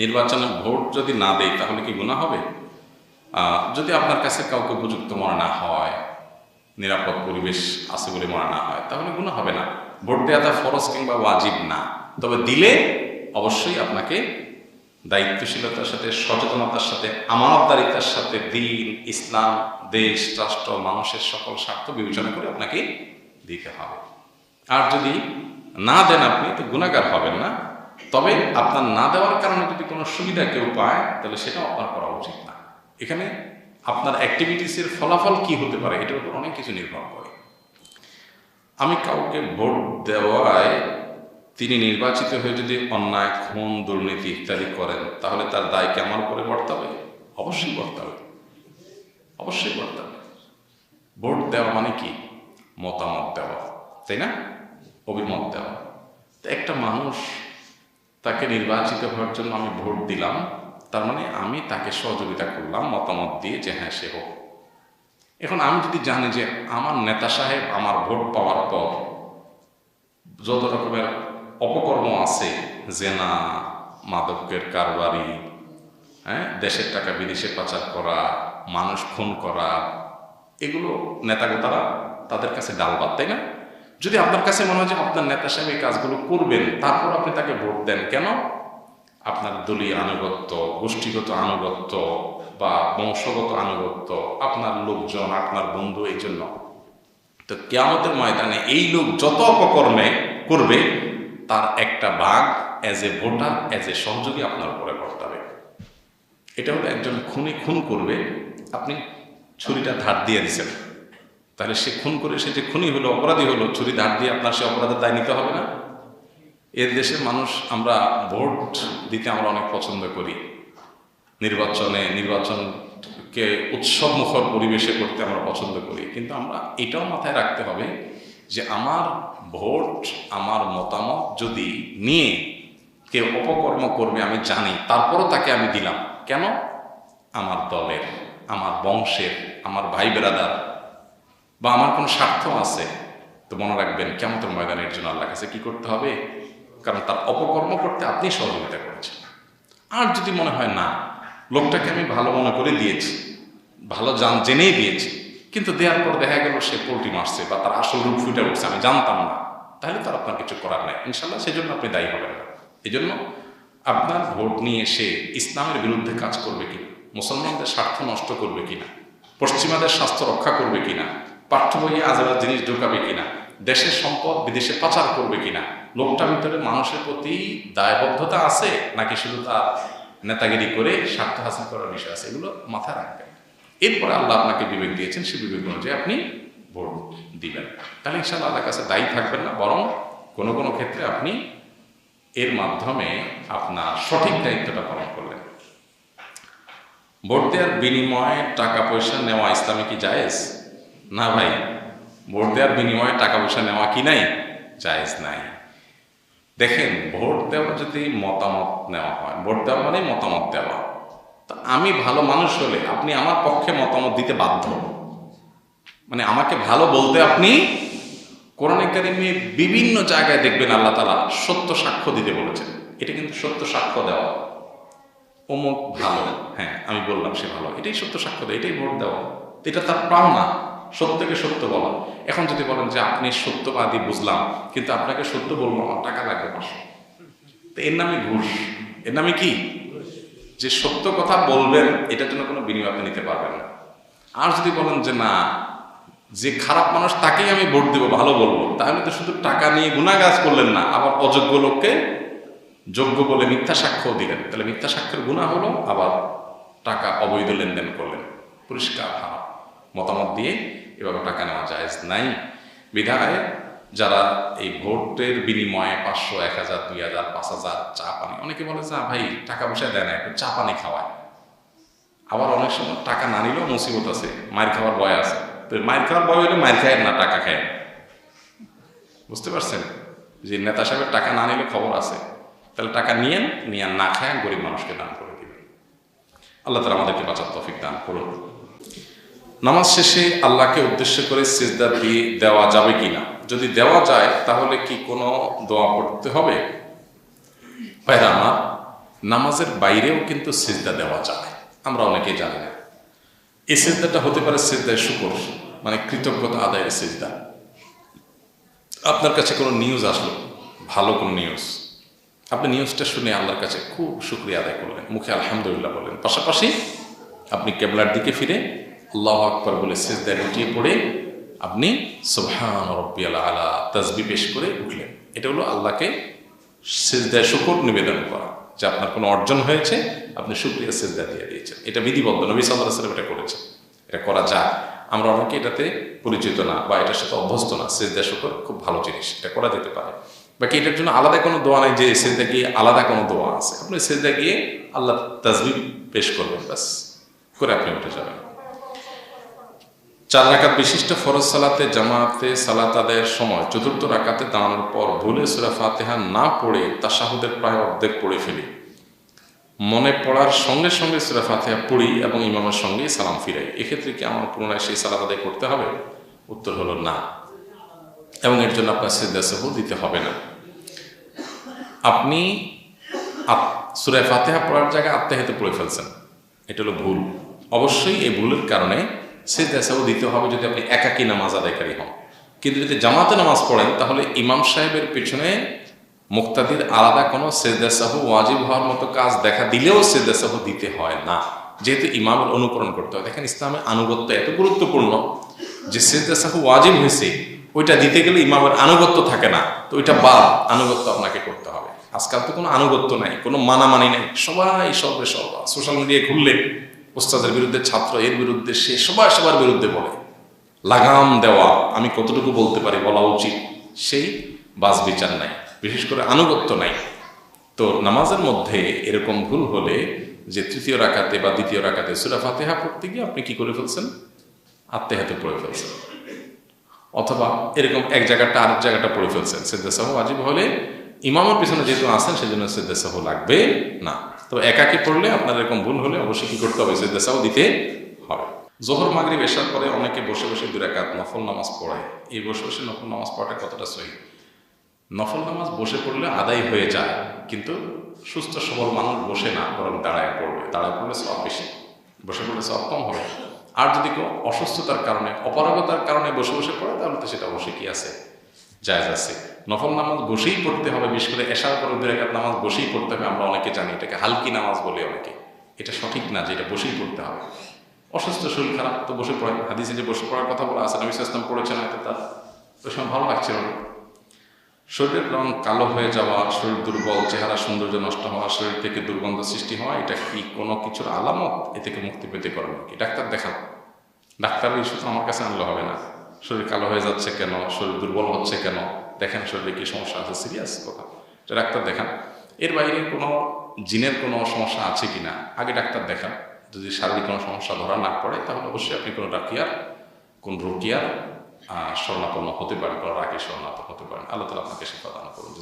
নির্বাচনে ভোট যদি না দেয় তাহলে কি গুণা হবে? যদি আপনার কাছে কাউকে উপযুক্ত মনে না হয়, নিরাপদ পরিবেশ আছে বলে মনে না হয়, তাহলে গুণা হবে না। ভোট দেওয়াটা ফরজ কিংবা ওয়াজিব না। তবে দিলে অবশ্যই আপনাকে দায়িত্বশীলতার সাথে, সচেতনতার সাথে, আমানতদারিতার সাথে দিন, ইসলাম, দেশ, রাষ্ট্র, মানুষের সকল স্বার্থ বিবেচনা করে আপনাকে দিতে হবে। আর যদি না দেন আপনি, তো গুণাগার হবেন না। তবে আপনার না দেওয়ার কারণে যদি কোনো সুবিধা কেউ পায়, তাহলে সেটাও আপনার করা উচিত না। এখানে আপনার অ্যাক্টিভিটিসের ফলাফল কি হতে পারে, এটার উপর অনেক কিছু নির্ভর করে। আমি কাউকে ভোট দেওয়ায় তিনি নির্বাচিত হয়ে যদি অন্যায়, খুন, দুর্নীতি ইত্যাদি করেন, তাহলে তার দায় কি আমার উপরে বর্তাবে অবশ্যই বর্তাবে অবশ্যই বর্তাবে ভোট দেওয়া মানে কি? মতামত দেওয়া, তাই না? অভিমত দেওয়া। একটা মানুষ তাকে নির্বাচিত হওয়ার জন্য আমি ভোট দিলাম। তার মানে আমি তাকে সহযোগিতা করলাম, মতামত দিয়ে যে হ্যাঁ সে হোক। এখন আমি যদি জানি যে আমার নেতা সাহেব আমার ভোট পাওয়ার পর যত রকমের অপকর্ম আছে, জেনা, মাদকের কারবারি হ্যাঁ দেশের টাকা বিদেশে পাচার করা, মানুষ খুন করা, এগুলো নেতাগোতারা তাদের কাছে ডালবাদ তাই না? যদি আপনার কাছে মনে হয় যে আপনার নেতা সাহেব এই কাজগুলো করবেন, তারপর আপনি তাকে ভোট দেন, কেন? আপনার দলীয় আনুগত্য, গোষ্ঠীগত আনুগত্য বা বংশগত আনুগত্য, আপনার লোকজন, আপনার বন্ধু, এই জন্য। তো কেয়ামতের ময়দানে এই লোক যত অপকর্মে করবে, তার একটা ভাগ as a voter as a সহযোগী আপনার উপরে বর্তাবে। এটা হলো একজন খুনি, খুন করবে, আপনি ছুরিটা ধার দিয়ে দিচ্ছেন তাহলে সে খুন করে, সে যে খুনি হলো, অপরাধী হলো, ছুরি ধার দিয়ে আপনার সে অপরাধের দায় নিতে হবে না? এর দেশের মানুষ আমরা ভোট দিতে আমরা অনেক পছন্দ করি। নির্বাচনে, নির্বাচনকে উৎসব মুখর পরিবেশে করতে আমরা পছন্দ করি। কিন্তু আমরা এটাও মাথায় রাখতে হবে যে আমার ভোট, আমার মতামত যদি নিয়ে কেউ অপকর্ম করবে, আমি জানি, তারপরও তাকে আমি দিলাম। কেন? আমার দলের, আমার বংশের, আমার ভাই বেরাদার বা আমার কোনো স্বার্থ আছে, তো মনে রাখবেন কেমন ময়দানের জন্য আল্লাহ কাছে কি করতে হবে? কারণ তার অপকর্ম করতে আপনি সহযোগিতা করেছেন। আর যদি মনে হয় না, লোকটাকে আমি ভালো মনে করে দিয়েছি, ভালো জান জেনেই দিয়েছি, কিন্তু দেওয়ার পর দেখা গেল সে পোল্ট্রি মারছে বা তার আসল রূপ ফুটে উঠছে, আমি জানতাম না, তাহলে তো আপনার কিছু করার নাই। ইনশাল্লাহ সেজন্য আপনি দায়ী হবেন না। এই জন্য আপনার ভোট নিয়ে সে ইসলামের বিরুদ্ধে কাজ করবে কিনা, মুসলমানদের স্বার্থ নষ্ট করবে কিনা, পশ্চিমাদের স্বাস্থ্য রক্ষা করবে কিনা পাঠ্য বইয়ে আজাবার জিনিস ঢোকাবে কিনা? দেশের সম্পদ বিদেশে পাচার করবে কিনা? লোকটার ভিতরে মানুষের প্রতি দায়বদ্ধতা আছে, নাকি শুধু তার নেতাগিরি করে স্বার্থ হাসিল করার বিষয় আছে? এগুলো মাথায় রাখবেন। এরপরে আল্লাহ আপনাকে বিবেক দিয়েছেন সে বিবেক অনুযায়ী আপনি ভোট দিবেন। তাহলে ইনশাআল্লাহ আল্লাহর কাছে দায়ী থাকবেন না, বরং কোনো কোনো ক্ষেত্রে আপনি এর মাধ্যমে আপনার সঠিক দায়িত্বটা পালন করলেন। ভোট দেওয়ার বিনিময়ে টাকা পয়সা নেওয়া ইসলামে কি জায়েজ? না ভাই, ভোট দেওয়ার বিনিময়ে টাকা পয়সা নেওয়া কি নাই? জায়েজ নাই। দেখেন, ভোট দেওয়া যদি মতামত নেওয়া হয়, ভোট দেওয়া মানে মতামত দেওয়া। তা আমি ভালো মানুষ হলে আপনি আমার পক্ষে মতামত দিতে বাধ্য। মানে আমাকে ভালো বলতে আপনি কোরআনে কারিমে বিভিন্ন জায়গায় দেখবেন আল্লাহ তালা সত্য সাক্ষ্য দিতে বলেছেন। এটা কিন্তু সত্য সাক্ষ্য দেওয়া। অমুক ভালো হ্যাঁ আমি বললাম সে ভালো। এটাই সত্য সাক্ষ্য দেয়, এটাই ভোট দেওয়া। এটা তার পাওনা সত্যকে সত্য বলা। এখন যদি বলেন যে আপনি সত্যবাদী, বুঝলাম, কিন্তু আপনাকে সত্য বলব টাকা লাগবে পাঁচশো। তো এর নামে ঘুষ। এর নামে কি? যে সত্য কথা বলবেন, এটার জন্য কোনো বিনিময় আপনি নিতে পারবেন না। আর যদি বলেন যে না, যে খারাপ মানুষ তাকেই আমি ভোট দেবো, ভালো বলব, তাহলে তো শুধু টাকা নিয়ে গুণাগাজ করলেন না, আবার অযোগ্য লোককে যোগ্য বলে মিথ্যা সাক্ষ্য দিলেন। তাহলে মিথ্যা সাক্ষ্যের গুণা হলো আবার টাকা অবৈধ লেনদেন করলেন। পরিষ্কার মতামত দিয়ে এভাবে টাকা নেওয়া জায়েজ নাই। বিধায় যারা এই ভোটের বিনিময়ে পাঁচশো, এক হাজার, দুই হাজার, পাঁচ হাজার চা পানি, অনেকে বলে, যে ভাই, টাকা পয়সা দেয় না, একটু চা পানি খাওয়ায়। আবার অনেক সময় টাকা না নিলেও মুসিবত আছে, মায়ের খাওয়ার ভয় আছে। তো মায়ের খাওয়ার ভয় হলে মায়ের খায় না, টাকা খায় বুঝতে পারছেন? যে নেতা সাহেবের টাকা না নিলে খবর আছে। তাহলে টাকা নিয়েন, নিয়ে না খায় গরিব মানুষকে দান করে দিবেন। আল্লাহ তালা আমাদেরকে বাঁচার তফিক দান করুন। নামাজ শেষে আল্লাহকে উদ্দেশ্য করে সিজদা দিয়ে দেওয়া যাবে কিনা? যদি দেওয়া যায়, তাহলে কি কোনো দোয়া পড়তে হবে? ভাইরা আমার, নামাজের বাইরেও কিন্তু সিজদা দেওয়া যায়। আমরা অনেকেই জানি না। এই সিজদাটা হতে পারে সিজদায় শুকর মানে কৃতজ্ঞতা আদায়ের সিজদা। আপনার কাছে কোনো নিউজ আসলো? ভালো কোনো নিউজ আপনি নিউজটা শুনে আল্লাহর কাছে খুব শুক্রিয়া আদায় করলেন। মুখে আলহামদুলিল্লাহ বললেন। পাশাপাশি আপনি কেবলার দিকে ফিরে আল্লাহ আকবর বলে সিজদায় লুটিয়ে পড়ে আপনি সুবহান রব্বিয়াল আলা তাজবি পেশ করে উঠলেন। এটা হলো আল্লাহকে সিজদায় শুকর নিবেদন করা, যে আপনার কোনো অর্জন হয়েছে, আপনি শুক্রিয়া সিজদা দিয়ে দিয়েছেন। এটা বিধিবদ্ধ, নবী সাল্লাহ সাল্লাম এটা করেছে এটা করা যায় আমরা অনেকে এটাতে পরিচিত না বা এটার সাথে অভ্যস্ত না। সিজদা শুকর খুব ভালো জিনিস, এটা করা যেতে পারে। বাকি এটার জন্য আলাদা কোনো দোয়া নেই যে সেজদা গিয়ে আলাদা কোনো দোয়া আছে। আপনি সেজদা গিয়ে আল্লাহ তাজবি পেশ করবেন, ব্যাস, করে আপনি উঠে যাবেন। চার রাকাত বিশিষ্ট ফরজ সালাতে, জামাতে সালাত আদায়ের সময় চতুর্থ রাকাতে দাঁড়ানোর পর ভুলে সুরা ফাতেহা না পড়ে তাসাহুদের প্রায় অর্ধেক পড়ে ফেলি। মনে পড়ার সঙ্গে সঙ্গে সুরা ফাতেহা পড়ি এবং ইমামের সঙ্গে সালাম ফিরাই। এক্ষেত্রে কি আমার পুনরায় সেই সালাত আদায় করতে হবে? উত্তর হলো না। এবং এর জন্য আপনার সিদ্ধা সহ দিতে হবে না। আপনি সুরায় ফাতেহা পড়ার জায়গায় আত্মাহিতে পড়ে ফেলছেন। এটা হলো ভুল। অবশ্যই এই ভুলের কারণে সহ দিতে হবে যদি আপনি একাকী নামাজ আদায়কারী হন। কিন্তু যদি জামাতে নামাজ পড়েন, তাহলে ইমাম সাহেবের পেছনে মুক্তাদির আলাদা কোনো সেদাসাহ ওয়াজিব হওয়ার মতো কাজ দেখা দিলেও সেদাসাহ দিতে হয় না। যেহেতু ইমামের অনুকরণ করতে হয়। দেখেন ইসলামের আনুগত্য এত গুরুত্বপূর্ণ যে সেদাসাহ ওয়াজিব হয়েছে, ওইটা দিতে গেলে ইমামের আনুগত্য থাকে না। তো ওইটা বাদ, আনুগত্য আপনাকে করতে হবে। আজকাল তো কোনো আনুগত্য নাই, কোনো মানামানি নেই। সবাই সর্বে সর্বা সোশ্যাল মিডিয়ায় খুললে ওস্তাদের বিরুদ্ধে, ছাত্র এর বিরুদ্ধে, সে সবাই সবার বিরুদ্ধে বলে। লাগাম দেওয়া, আমি কতটুকু বলতে পারি বলা উচিত? সেই বাস বিচার নাই, বিশেষ করে আনুগত্য নাই। তো নামাজের মধ্যে এরকম ভুল হলে যে তৃতীয় রাখাতে বা দ্বিতীয় রাখাতে সুরা ফাতেহা পড়তে গিয়ে আপনি কি করে ফেলছেন? আত্মে হাতে পড়ে ফেলছেন। অথবা এরকম এক জায়গাটা আরেক জায়গাটা পড়ে ফেলছেন। সেদ্দাসাহ আজিব হলে ইমামের পিছনে যেহেতু আসেন সেজন্য সেদ্দাসাহ লাগবে না। তো একাকি পড়লে আপনার এরকম ভুল হলে অবশ্যই কি করতে হবে? সেদ্দাসাহ দিতে হবে। জোহর, মাগরিব এসার পরে অনেকে বসে বসে দুরাকাত নফল নামাজ পড়ে। এই বসে বসে নফল নামাজ পড়াটা কতটা সহি? নফল নামাজ বসে পড়লে আদায় হয়ে যায়, কিন্তু সুস্থ, সবল মানুষ বসে না, বরং দাঁড়ায় পড়বে। দাঁড়ায় পড়লে সব বেশি। বসে পড়লে সব কম হবে। আর যদি কেউ অসুস্থতার কারণে, অপারগতার কারণে বসে বসে পড়ে, তাহলে তো সেটা অবশ্যই কি আছে? জায়জ আছে। নফল নামাজ বসেই পড়তে হবে, বিশেষ করে এশার পরে দুরাকাত নামাজ বসেই পড়তে হবে, আমরা অনেকে জানি এটাকে হালকি নামাজ বলে অনেকে। এটা সঠিক না যে এটা বসেই পড়তে হবে। অসুস্থ, শরীর খারাপ, তো বসে পড়ে। হাদিসে যে বসে পড়ার কথা বলা আছে, নবী ইসলাম পড়েছেন হয়তো তার ওই সময় ভালো লাগছিল না। শরীরের রং কালো হয়ে যাওয়া, শরীর দুর্বল, চেহারা সৌন্দর্য নষ্ট হওয়া, শরীর থেকে দুর্গন্ধ সৃষ্টি হওয়া, এটা কি কোনো কিছুর আলামত? এ থেকে মুক্তি পেতে করেন কি ডাক্তার দেখান। ডাক্তারের ইস্যু তো আমার কাছে আনলে হবে না। শরীর কালো হয়ে যাচ্ছে কেন? শরীর দুর্বল হচ্ছে কেন? দেখেন শরীরে কি সমস্যা আছে? সিরিয়াস কথা। ডাক্তার দেখান। এর বাইরে কোনো জিনের কোনো সমস্যা আছে কি না আগে ডাক্তার দেখান। যদি শারীরিক কোনো সমস্যা ধরা না পড়ে, তাহলে অবশ্যই আপনি কোনো ডাকিয়ার কোন রুটিয়ার শরণাপন্ন হতে পারেন, কোনো রাগে শরণাপন্ন হতে পারেন। আল্লাহ তালা আপনাকে সে প্রদান করুন।